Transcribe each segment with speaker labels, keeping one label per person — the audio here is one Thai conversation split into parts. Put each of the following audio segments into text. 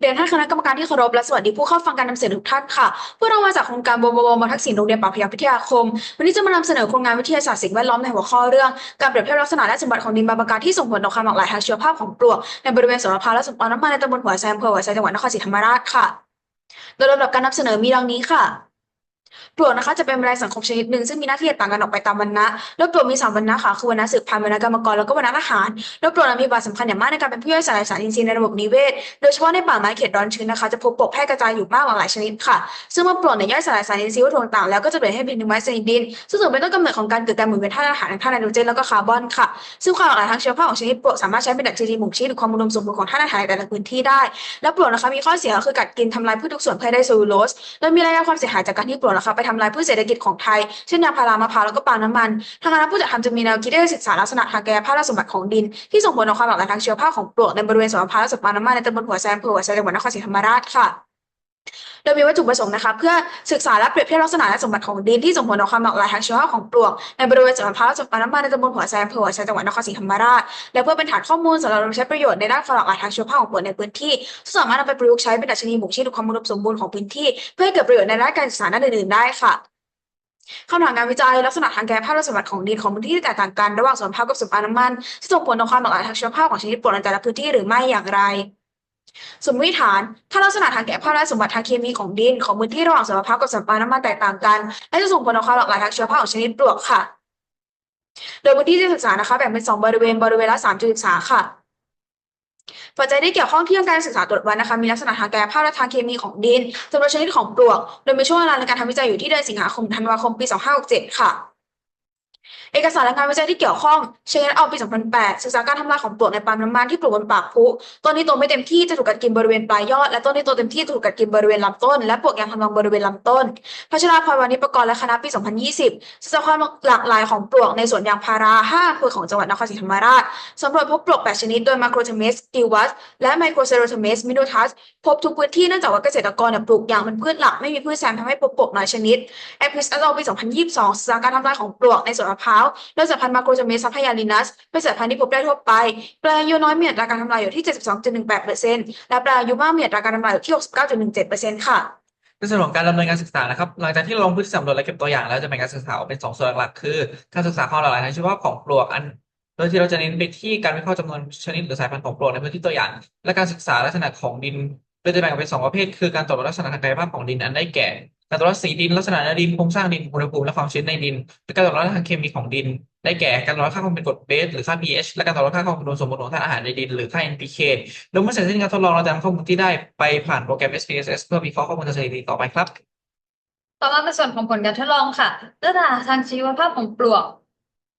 Speaker 1: เรียนท่านคณะกรรมการที่เคารพและสวัสดีผู้เข้าฟังการนำเสนอทุกท่านค่ะพวกเรามาจากโครงการบวบมทักษิณโรงเรียนปากพยัคฆ์วิทยาคม วันนี้จะมานำเสนอโครงงานวิทยาศาสตร์สิ่งแวดล้อมในหัวข้อเรื่องการเปรียบเทียบลักษณะและสมบัติของดินบางประการที่ส่งผลต่อความหลากหลายทางชีวภาพของปลวกในบริเวณสวนมะพร้าวและสวนปาล์มน้ำมันในตำบลหัวไซอำเภอหัวไซจังหวัดนครศรีธรรมราชค่ะ โดยลำดับการนำเสนอมีดังนี้ค่ะ ปลวกนะคะจะเป็นแมลงสังคมชนิดหนึ่งซึ่งมีหน้าที่แตกต่างกันออกไปตามวรรณะโดยปลวกมีสามวรรณะค่ะคือวรรณะสืบพันธุ์วรรณะกรรมกรแล้วก็วรรณะทหารโดยปลวกนั้นมีบทสำคัญอย่างมากในการเป็นผู้ย่อยสลายสารอินทรีย์ในระบบนิเวศโดยเฉพาะในป่าไม้เขตร้อนชื้นนะคะจะพบปลวกแพร่กระจายอยู่มากหลากหลายชนิดค่ะ ซึ่งเมื่อปลวกเนี่ยย่อยสลายสารอินทรีย์วัตถุต่างๆแล้วก็จะเปลี่ยนให้เป็นนึ่งไม้ชนิดดินซึ่งถือเป็นต้นกำเนิดของการเกิดการหมุนเวียนธาตุอาหารธาตุไนโตรเจนแล้วก็คาร์บอนค่ะซึ่งความหลากหลายทางชีวภาพของชนิดปลวกสามารถใช้เป็นดัชนีบ่งชี้ถึงความอุดมสมบูรณ์ของธาตุอาหารในแต่ละพื้นที่ได้ และปลวกนะคะมีข้อเสียก็คือกัดกินทำลายพืชทุกส่วนเพื่อได้เซลลูโลสโดยมีรายงานความเสียหายจากการที่ปลวกนะคะไปทำลายพืชเศรษฐกิจของไทย เช่นยางพารามะพร้าวแล้วก็ปาล์มน้ำมันทางคณะผู้จัดทำจะมีแนวคิดได้ศึกษาลักษณะทางกายภาพและสมบัติของดิน ที่ส่งผลต่อความหลากหลายทางชีวภาพของปลวกในบริเวณสวนมะพร้าวและสวนปาล์มน้ำมันในตำบลหัวแซมเภอหัวแซจังหวัดนครศรีธรรมราชค่ะ โดยมีวัตถุประสงค์นะคะ เพื่อศึกษาและเปรียบเทียบลักษณะและสมบัติของดินที่ส่งผลต่อความหลากหลายทางชีวภาพของปลวกในบริเวณสวนมะพร้าวและสวนปาล์มน้ำมันในตำบลหัวแซมอำเภอหัวไซจังหวัดนครศรีธรรมราชและเพื่อเป็นฐานข้อมูลสำหรับนำใช้ประโยชน์ในด้านความหลากหลายทางชีวภาพของปลวกในพื้นที่ซึ่งสามารถนำไปประยุกต์ใช้เป็นดัชนีบ่ชี้ถึงความอุดมสมบูรณ์ของพื้นที่ เพื่อให้เกิดประโยชน์ในด้านการศึกษาด้านอื่นๆได้ค่ะคำถามการวิจัยลักษณะทางกายภาพและสมบัติของดินของพื้นที่ที่แตกต่างกันระหว่างสวนมะพร้าวกับสวนปาล์มน้ำมันส่งผลต่อความหลากหลายทางชีวภาพของชนิดปลวกในแต่ละพื้นที่หรือไม่อย่างไร สมมติฐาน ถ้าลักษณะทางแกายภาพและสมบัติทางเคมีของดิน ของพื้นที่ระหว่างสมะพร้าวกับสวนปาล์น้ำมันแตกต่างกัน และจะส่งผลต่อความหลากหลายทางชีวภาพของชนิดปลวกค่ะ โดยพื้นที่ที่ศึกษานะคะแบ่งเป็นสองบริเวณ บริเวณละสามจุดศึกษาค่ะ ปัจจัยที่เกี่ยวข้องที่ทางการศึกษาตรวจวัดนะคะ มีลักษณะทางกายภาพและทางเคมีของดินจำนวนชนิดของปลวก โดยมีช่วงเวลาในการทำวิจัยอยู่ที่เดือนสิงหาคมธันวาคมปี 2567 ค่ะ เอกสารและงานวิจัยที่เกี่ยวข้องเช่นเอาปี 2008 ศึกษาการทำลายของปลวกในปาล์มน้ำมันที่ปลูกบนปากพุต้นที่โตไม่เต็มที่จะถูกกัดกินบริเวณปลายยอด และต้นที่โตเต็มที่จะถูกกัดกินบริเวณลำต้น และปลวกยางทำลายบริเวณลำต้นพัชราพรวานิประกรณ์และคณะปี 2020ศึกษาความหลากหลายของปลวกในสวนยางพารา5อำเภอของจังหวัดนครศรีธรรมราชสำรวจพบปลวก 8 ชนิดโดย Macrotemes gilvas และ Microcerotemes minotus พบทุกพื้นที่เนื่องจากว่าเกษตรกรปลูกยางเป็นพืชหลักไม่มีพืชแซมทำให้พบปลวกน้อยชนิดแอปริสอัลปี 2022ศึกษาการทำลายของปลวกในสวนมะพร้าวโดยสายพันธุ์ Macrotemes saphiarinus เป็นสายพันธุ์ที่พบได้ทั่วไป แปลาอายุน้อยมีอัตราการทำลายอยู่ที่ 72.18%และแปลาอายุมากมีอัตราการทำลายอยู่ที่ 69.17%ค่ะ
Speaker 2: ในส่วนของการดำเนินการศึกษานะครับ หลังจากที่ลงพื้นที่สำรวจและเก็บตัวอย่างแล้วจะแบ่งการศึกษาออกเป็นสองส่วนหลักๆคือ การศึกษาความหลากหลายทางชีวภาพของปลวกอัน โดยที่เราจะเน้นไปที่การวิเคราะห์จำนวนชนิดหรือสายพันธุ์ของปลวกในพื้นที่ตัวอย่าง และการศึกษาลักษณะของดินโดยจะแบ่งออกเป็นสองประเภท คือการตรวจลักษณะทางกายภาพของดินอันได้แก่ การตรวจวัดสีดินลักษณะเนื้อดินโครงสร้างดินอุณหภูมิและความชื้นในดินและการตรวจวัดทางเคมีของดิน ได้แก่การตรวจวัดค่าความเป็นกรดเบสหรือค่า pH และการตรวจวัดค่าความอุดมสมบูรณ์ของธาตุอาหารในดินหรือค่า NPK โดยเมื่อเสร็จสิ้นการทดลองเราจะนำข้อมูลที่ได้ไปผ่านโปรแกรม SPSS เพื่อวิเคราะห์ข้อมูลทางสถิติต่อไปครับ
Speaker 3: ต่อมาเป็นส่วนของผลการทดลองค่ะลักษณะทางชีวภาพของปลวก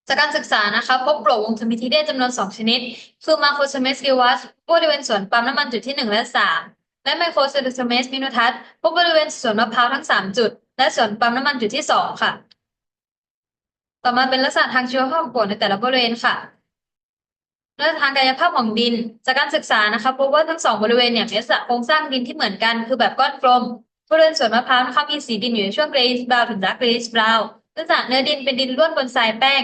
Speaker 3: จากการศึกษานะคะพบปลวกวงสมิธิเดชจำนวน 2 ชนิด คือมาโครเซเมสกิวัสบริเวณสวนปาล์มน้ำมันจุดที่ 1 และ 3 และไมโครเซเมสมิโนทัสพบบริเวณสวนมะพร้าวทั้ง 3 จุด และสวนปาล์มน้ำมันจุดที่ 2 ค่ะ ต่อมาเป็นลักษณะทางชีวภาพของปลวกในแต่ละบริเวณค่ะลักษณะทางกายภาพของดิน จากการศึกษานะคะพบว่าทั้งสองบริเวณเนี่ยมีลักษณะโครงสร้างดินที่เหมือนกัน คือแบบก้อนกลมบริเวณสวนมะพร้าวนะคะมีสีดินอยู่ในช่วงเกรย์บราวน์ถึงดาร์กเกรย์บราวน์ลักษณะเนื้อดินเป็นดินล้วนบนทรายแป้ง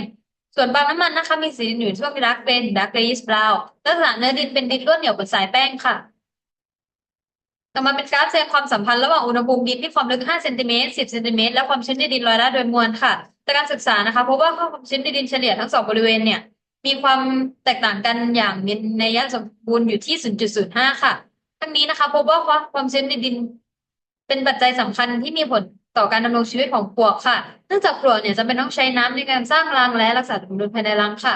Speaker 3: ส่วนปาล์มน้ำมันนะคะมีสีดินอยู่ในช่วงดาร์กเกรย์ถึงดาร์กเกรย์บราวน์ลักษณะเนื้อดินเป็นดินล้วนเหนียวบนทรายแป้งค่ะ ต่อมาเป็นกราฟแสดงความสัมพันธ์ระหว่างอุณหภูมิดินที่ความลึก 5 เซนติเมตร 10 เซนติเมตร และความชื้นในดินร้อยละโดยมวลค่ะจากการศึกษานะคะพบว่าความชื้นในดินเฉลี่ยทั้งสองบริเวณเนี่ย มีความแตกต่างกันอย่างมีนัยสมบูรณ์อยู่ที่ 0.05 ค่ะ ทั้งนี้นะคะพบว่าความชื้นในดิน เป็นปัจจัยสำคัญที่มีผลต่อการดำรงชีวิตของปลวกค่ะ เนื่องจากปลวกเนี่ยจะเป็นต้องใช้น้ำในการสร้างรังและรักษาสมดุลภายในรังค่ะ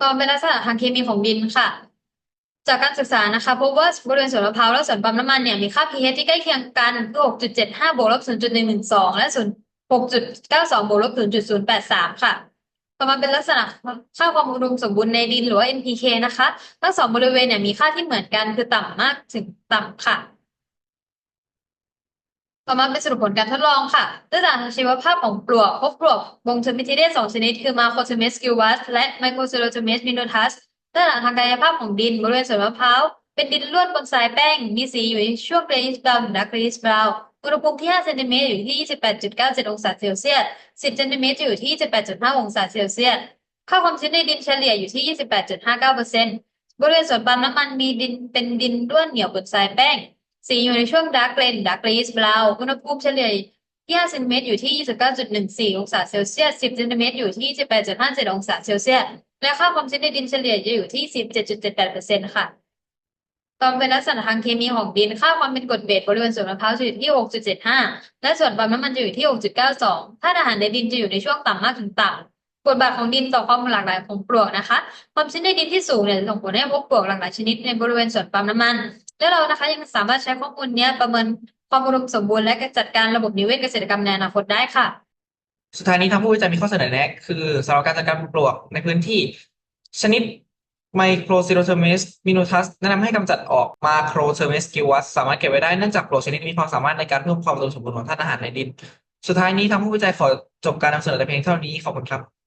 Speaker 3: ต่อเป็นลักษณะทางเคมีของดินค่ะ จากการศึกษานะคะพบว่าบริเวณสวนมะพร้าวและสวนปาล์มน้ำมันเนี่ยมีค่า pH ที่ใกล้เคียงกันคือ 6.75 บวกลบ 0.112 และ 6.92 บวกลบ 0.083 ค่ะต่อมาเป็นลักษณะค่าความอุดมสมบูรณ์ในดินหรือว่า NPK นะคะทั้งสองบริเวณเนี่ยมีค่าที่เหมือนกันคือต่ำมากถึงต่ำค่ะ ต่อมาเป็นสรุปผลการทดลองค่ะลักษณะทางชีวภาพของปลวกพบปลวกวงชนิดที่ได้สองชนิด คือมาโค t e เมสกิวัสและไมโครเซโรเทเมสมิโนทัส ลักษณะทางกายภาพของดินบริเวณสวนมะพร้าวเป็นดินล้วนบนทรายแป้ง มีสีอยู่ในช่วงเกรย์บราวน์ถึงดาร์กเกรย์บราวน์อุณหภูมิที่5เซนติเมตรอยู่ที่ 28.97 องศาเซลเซียส 10เซนติเมตรจะอยู่ที่ 28.5 องศาเซลเซียส ค่าความชื้นในดินเฉลี่ยอยู่ที่ 28.59%บริเวณสวนปาล์มน้ำมันมีดินเป็นดินด้วนเหนียวบนทรายแป้ง สีอยู่ในช่วงดาร์กเกรนดาร์ก e ีสบราวอุณหภูมิเฉลี่ยที่5เซนติเมตรอยู่ที่ 29.14 องศาเซลเซียส 10เซนติเมตรอยู่ที่ 28.57 องศาเซลเซียส และค่าความชื้นในดินเฉลี่ยจะอยู่ที่17.78%ค่ะตอนเป็นลักษณะทางเคมีของดิน ค่าความเป็นกรดเบสบริเวณส่วนมะพร้าวจะอยู่ที่6.75และส่วนปามน้ำมันจะอยู่ที่6.92ธาตุอาหารในดินจะอยู่ในช่วงต่ำมากถึงต่ำบทบาทของดินต่อความหลากหลายของปลวกนะคะ ความชื้นในดินที่สูงเนี่ยจะส่งผลให้พบปลวกหลากหลายชนิดในบริเวณสวนปาล์มน้ำมัน และเรานะคะยังสามารถใช้ข้อมูลนี้ประเมินความอุดมสมบูรณ์และจัดการระบบนิเวศเกษตรกรรมในอนาคตได้ค่ะ
Speaker 2: สุดท้ายนี้ทางผู้วิจัยมีข้อเสนอแนะ คือสำหรับการจัดการปลวกในพื้นที่ ชนิดไมโครซิโรเทอร์เมสมินูทัสแนะนำให้กำจัดออกมาโครเทอร์เมสกิวัสสามารถเก็บไว้ได้เนื่องจากปลวกชนิดนี้มีความสามารถในการเพิ่มความอุดมสมบูรณ์ของธาตุอาหารในดิน สุดท้ายนี้ทางผู้วิจัยขอจบการนำเสนอแต่เพียงเท่านี้ขอบคุณครับ